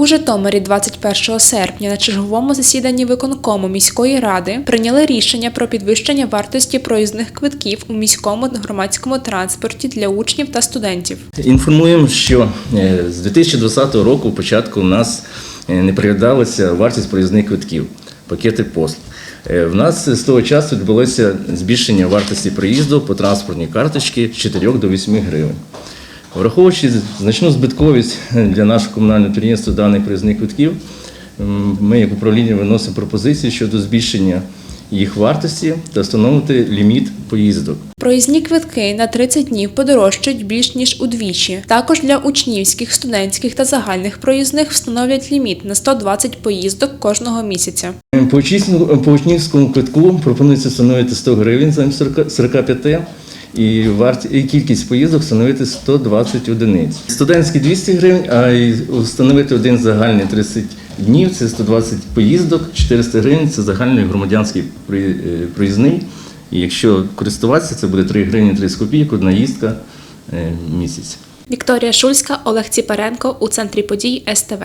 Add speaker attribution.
Speaker 1: У Житомирі 21 серпня на черговому засіданні виконкому міської ради прийняли рішення про підвищення вартості проїзних квитків у міському громадському транспорті для учнів та студентів.
Speaker 2: Інформуємо, що е, з 2020 року початку у нас е, не переглядалася вартість проїзних квитків, пакети послуг. Е, В нас з того часу відбулося збільшення вартості проїзду по транспортній карточці з 4 до 8 гривень. Враховуючи значну збитковість для нашого комунального підприємства даних проїзних квитків, ми як управління виносимо пропозиції щодо збільшення їх вартості та встановити ліміт поїздок.
Speaker 1: Проїзні квитки на 30 днів подорожчають більш ніж удвічі. Також для учнівських, студентських та загальних проїзних встановлять ліміт на 120 поїздок кожного місяця.
Speaker 2: По учнівському- квитку пропонується встановити 100 гривень замість 40 45 і, варті, кількість поїздок встановити 120 одиниць. Студентський 200 гривень, а й встановити один загальний 30 днів це 120 поїздок, 400 гривень це загальний громадянський е, проїзний. І якщо користуватися, це буде 3 гривні 30 копійок, одна їздка е, місяць.
Speaker 1: Вікторія Шульська, Олег Ціпаренко у центрі подій СТВ.